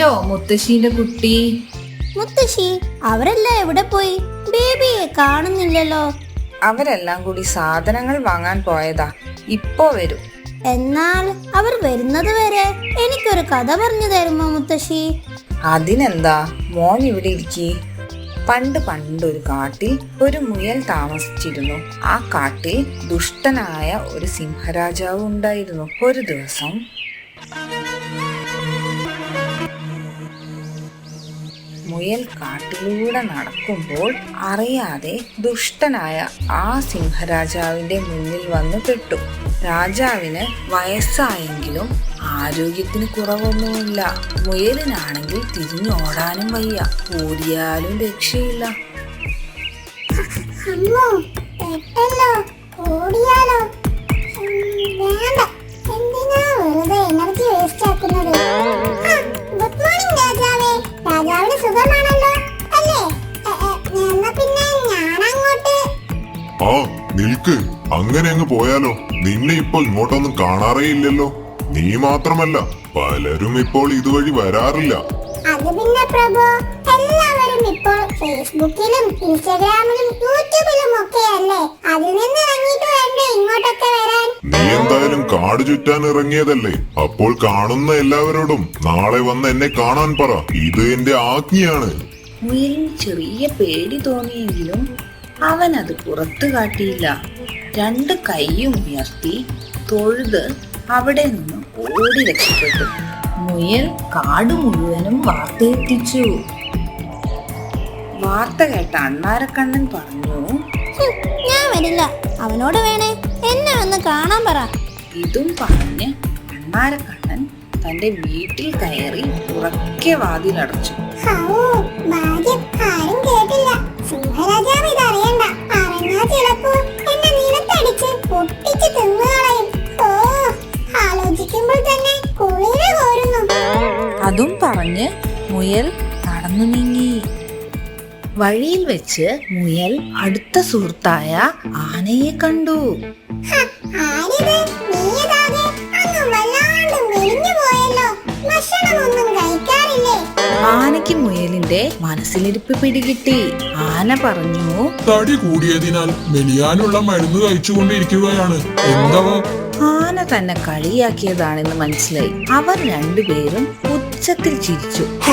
എഴുന്നേറ്റോ മുത്തശ്ശീന്റെ കുട്ടി. മുത്തശ്ശി അവരെല്ലാം എവിടെ പോയി? ബേബിയെ കാണുന്നില്ലല്ലോ. അവരെല്ലാം കൂടി സാധനങ്ങൾ വാങ്ങാൻ പോയതാ. ഇപ്പോ വരും. എന്നാൽ അവർ വരുന്നത് വരെ എനിക്കൊരു കഥ പറഞ്ഞു തരുമോ മുത്തശ്ശി? അതിനെന്താ? മോൻ ഇവിടെ ഇരിക്കേ. പണ്ട് പണ്ടൊരു കാട്ടിൽ ഒരു മുയൽ താമസിച്ചിരുന്നു. ആ കാട്ടിൽ ദുഷ്ടനായ ഒരു സിംഹരാജാവ് ഉണ്ടായിരുന്നു. ഒരു ദിവസം മുയൽ കാട്ടിലൂടെ നടക്കുമ്പോൾ അറിയാതെ ദുഷ്ടനായ ആ സിംഹരാജാവിന്റെ മുന്നിൽ വന്ന് പെട്ടു. രാജാവിന് വയസ്സായെങ്കിലും ആരോഗ്യത്തിന് കുറവൊന്നുമില്ല. മുയലിനാണെങ്കിൽ തിരിഞ്ഞോടാനും വയ്യ. ഓടിയാലും രക്ഷയില്ല. ഓടിയാലോ? വേണ്ട. എന്തിനാ വെറുതെ നിന്നെ ഇപ്പോൾ ഇങ്ങോട്ടൊന്നും കാണാറേ ഇല്ലല്ലോ നീ മാത്രമല്ല പലരും ഇപ്പോൾ ഇതുവഴി വരാറില്ല. അത് പിന്നെ പ്രഭു എല്ലാവരും ഇപ്പോൾ ഫേസ്ബുക്കിലും ഇൻസ്റ്റാഗ്രാമിലും യൂട്യൂബിലും ഒക്കെ അല്ലേ അതിൽ നിന്ന് ഇറങ്ങിയിട്ട് വേണ്ടേ ഇങ്ങോട്ടൊക്കെ വരാൻ? നീ എന്തായാലും കാട് ചുറ്റാൻ ഇറങ്ങിയതല്ലേ? അപ്പോൾ കാണുന്ന എല്ലാവരോടും നാളെ വന്ന് എന്നെ കാണാൻ പറ. ഇത് എന്റെ ആജ്ഞയാണ്. മുയലിന് ചെറിയ പേടി തോന്നിയെങ്കിലും അവൻ അത് പുറത്തു കാട്ടിയില്ല. രണ്ട് കൈയും ഉയർത്തി തൊഴുത് അവിടെ നിന്ന് ഓടി രക്ഷപ്പെട്ടു. മുയൽ കാട് മുഴുവനും വാർത്തയെത്തിച്ചു വാർത്ത കേട്ട അണ്ണാരക്കണ്ണൻ പറഞ്ഞു ഞാൻ വരില്ല. അവനോട് വേണേ എന്നെ ഒന്ന് കാണാൻ പറ. ഇതും പറഞ്ഞ് അണ്ണാരക്കണ്ണൻ തന്റെ വീട്ടിൽ കയറി ഉറക്കെ വാതിലടച്ചു ഭാഗ്യം. ആരും കേട്ടില്ല. സിംഹരാജാവ് ഇതറിയണ്ട. അറിഞ്ഞാ ചിലപ്പോ പൊട്ടിച്ച് തിന്നുകളയും ഓ ആലോചിക്കുമ്പോൾ തന്നെ കുളിര കോരുന്നു. അതും പറഞ്ഞ് മുയൽ നടന്നു നീങ്ങി. വഴിയിൽ വെച്ച് മുയൽ അടുത്ത സുഹൃത്തായ ആനയെ കണ്ടു. ആരിത് നീയതാകെ അങ്ങ് വല്ലാണ്ട് മെലിഞ്ഞു പോയല്ലോ ഭക്ഷണമൊന്നും ആനയ്ക്ക് മുയലിന്റെ മനസ്സിലിരിപ്പ് പിടികിട്ടി. ആന പറഞ്ഞു തടി കൂടിയതിനാൽ മെലിയാനുള്ള മരുന്ന് കഴിച്ചുകൊണ്ടിരിക്കുകയാണ്. എന്തവോ? ആന തന്നെ കളിയാക്കിയതാണെന്ന് മനസ്സിലായി. അവർ രണ്ടുപേരും ഉച്ചത്തിൽ ചിരിച്ചു.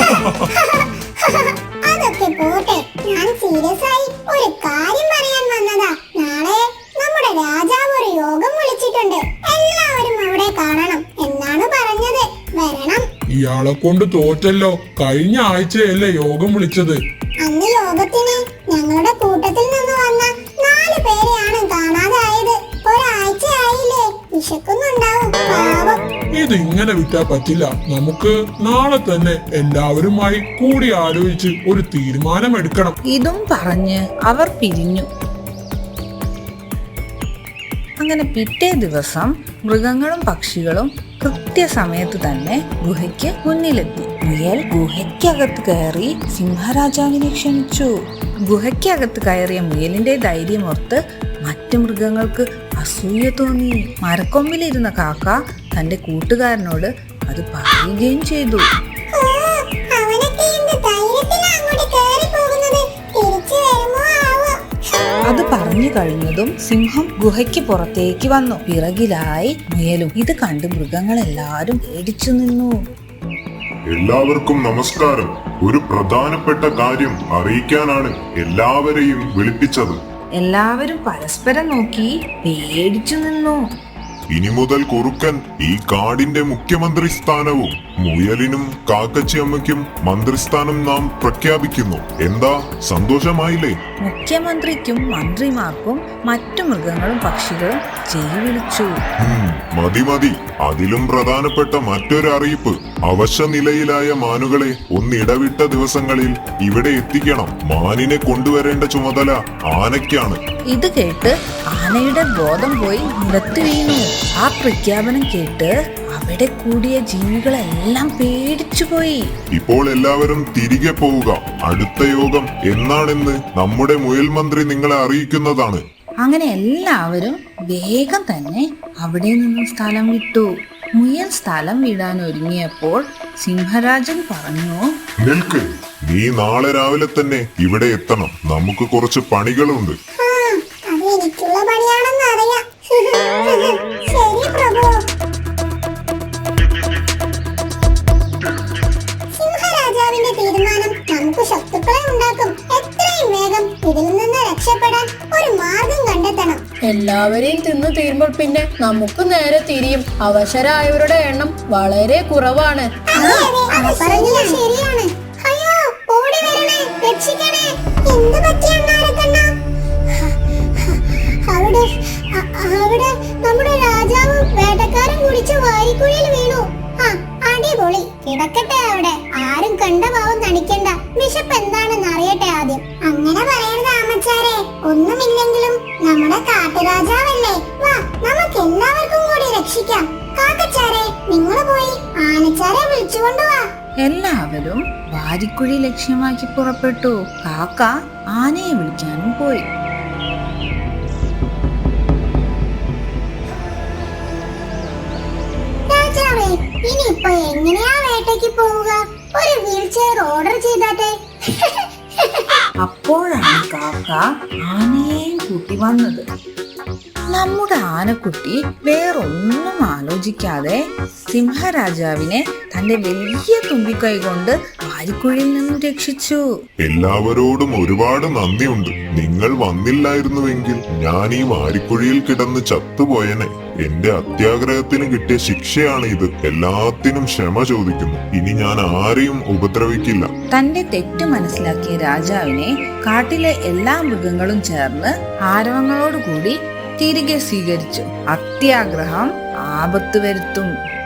അതൊക്കെ പോട്ടെ. ഞാൻ സീരിയസ് ആയി ഒരു കാര്യം പറയാൻ വന്നതാ നാളെ നമ്മുടെ രാജാവ് ഒരു യോഗം വിളിച്ചിട്ടുണ്ട് എല്ലാവരും അവിടെ കാണണം എന്നാണ് പറഞ്ഞത് വരണം ഇയാളെ കൊണ്ട് തോറ്റല്ലോ. കഴിഞ്ഞ ആഴ്ചയല്ലേ യോഗം വിളിച്ചത്. അന്ന് യോഗത്തിന് ഞങ്ങളുടെ കൂട്ടത്തിൽ നിന്ന് വന്ന നാല് പേരെയാണ് കാണാതായത്. ഒരാഴ്ചയായില്ലേ വിശക്കുന്നുണ്ടാവും. ഇത് ഇങ്ങനെ വിട്ടാ പറ്റില്ല. നമുക്ക് നാളെ തന്നെ എല്ലാവരുമായി കൂടി ആലോചിച്ച് ഒരു തീരുമാനമെടുക്കണം. ഇതും പറഞ്ഞ് അവർ പിരിഞ്ഞു. അങ്ങനെ പിറ്റേ ദിവസം മൃഗങ്ങളും പക്ഷികളും കൃത്യസമയത്ത് തന്നെ ഗുഹയ്ക്ക് മുന്നിലെത്തി. മുയൽ ഗുഹയ്ക്കകത്ത് കയറി സിംഹരാജാവിനെ ക്ഷണിച്ചു. ഗുഹയ്ക്കകത്ത് കയറിയ മുയലിന്റെ ധൈര്യമോർത്ത് മറ്റു മൃഗങ്ങൾക്ക് അസൂയ തോന്നി. മരക്കൊമ്പിലിരുന്ന കാക്ക തന്റെ കൂട്ടുകാരനോട് അത് പറയുകയും ചെയ്തു. കഴിഞ്ഞതും സിംഹം ഗുഹയ്ക്ക് പുറത്തേക്ക് വന്നു. പിറകിലായി മുയലും. ഇത് കണ്ട് മൃഗങ്ങളെല്ലാരും പേടിച്ചു നിന്നു. എല്ലാവർക്കും നമസ്കാരം. ഒരു പ്രധാനപ്പെട്ട കാര്യം അറിയിക്കാനാണ് എല്ലാവരെയും വിളിപ്പിച്ചത്. എല്ലാവരും പരസ്പരം നോക്കി പേടിച്ചു നിന്നു. ഇനി മുതൽ കുറുക്കൻ ഈ കാടിന്റെ മുഖ്യമന്ത്രി സ്ഥാനവും മുയലിനും കാക്കച്ചിയമ്മയ്ക്കും മന്ത്രിസ്ഥാനം നാം പ്രഖ്യാപിക്കുന്നു. എന്താ? സന്തോഷമായില്ലേ? മുഖ്യമന്ത്രിക്കും മന്ത്രിമാർക്കും മറ്റു മൃഗങ്ങളും പക്ഷികളും ചെയ്യുവിളിച്ചു വിളിച്ചു. മതി മതി. അതിലും പ്രധാനപ്പെട്ട മറ്റൊരു അറിയിപ്പ്. അവശ നിലയിലായ മാനുകളെ ഒന്നിടവിട്ട ദിവസങ്ങളിൽ ഇവിടെ എത്തിക്കണം. മാനിനെ കൊണ്ടുവരേണ്ട ചുമതല ആനയ്ക്കാണ്. ഇത് കേട്ട് ആനയുടെ ബോധം പോയി നിലത്ത് വീണു. ആ പ്രഖ്യാപനം കേട്ട് അവിടെ കൂടിയ ജീവികളെല്ലാം പേടിച്ചു പോയി. ഇപ്പോൾ എല്ലാവരും തിരികെ പോവുക. അടുത്ത യോഗം എന്നാണെന്ന് നമ്മുടെ മുയൽ മന്ത്രി നിങ്ങളെ അറിയിക്കുന്നതാണ്. അങ്ങനെ എല്ലാവരും വേഗം തന്നെ അവിടെ നിന്നും സ്ഥലം വിട്ടു. മുയൽ സ്ഥലം വിടാൻ ഒരുങ്ങിയപ്പോൾ സിംഹരാജൻ പറഞ്ഞു നിൽക്ക്. നീ നാളെ രാവിലെ തന്നെ ഇവിടെ എത്തണം. നമുക്ക് കുറച്ച് പണികളുണ്ട്. എല്ലാവരെയും തിന്നു തീരുമ്പോൾ പിന്നെ നമുക്ക് നേരെ തിരിയും. അവശരായവരുടെ എണ്ണം വളരെ കുറവാണ്. അവിടെ അവിടെ നമ്മുടെ രാജാവ് വേട്ടക്കാരൻ കുടിച്ച് വാരിക്കുഴിയിൽ വീണു. ആ അടിപൊളി. കിടക്കട്ടെ കാക്കച്ചാരെ നിങ്ങൾ പോയി ആനച്ചാരെ എല്ലാവരും വാരിക്കുഴി ലക്ഷ്യമാക്കി പുറപ്പെട്ടു. കാക്ക ആനയെ വിളിക്കാനും പോയി. രാജാവേ ഇനിയിപ്പോ എങ്ങനെയാ വേട്ടയ്ക്ക് പോവുക? ഒരു വീൽ ചെയർ ഓർഡർ ചെയ്താട്ടെ. അപ്പോഴാണ് കാക്ക ആനയെയും കൂട്ടി വന്നത്. നമ്മുടെ ആനക്കുട്ടി വേറൊന്നും ആലോചിക്കാതെ സിംഹരാജാവിനെ തന്റെ വലിയ തുമ്പിക്കൈ കൊണ്ട് വാരിക്കുഴിയിൽ നിന്നും രക്ഷിച്ചു. എല്ലാവരോടും ഒരുപാട് നന്ദിയുണ്ട്. നിങ്ങൾ വന്നില്ലായിരുന്നുവെങ്കിൽ ഞാൻ ഈ വാരിക്കുഴിയിൽ കിടന്ന് ചത്തുപോയനെ. എന്റെ അത്യാഗ്രഹത്തിന് കിട്ടിയ ശിക്ഷയാണ് ഇത്. എല്ലാത്തിനും ക്ഷമ ചോദിക്കുന്നു. ഇനി ഞാൻ ആരെയും ഉപദ്രവിക്കില്ല. തന്റെ തെറ്റ് മനസ്സിലാക്കിയ രാജാവിനെ കാട്ടിലെ എല്ലാ മൃഗങ്ങളും ചേർന്ന് ആരവങ്ങളോടുകൂടി തിരികെ സ്വീകരിച്ചു. അത്യാഗ്രഹം ആപത്ത് വരുത്തും.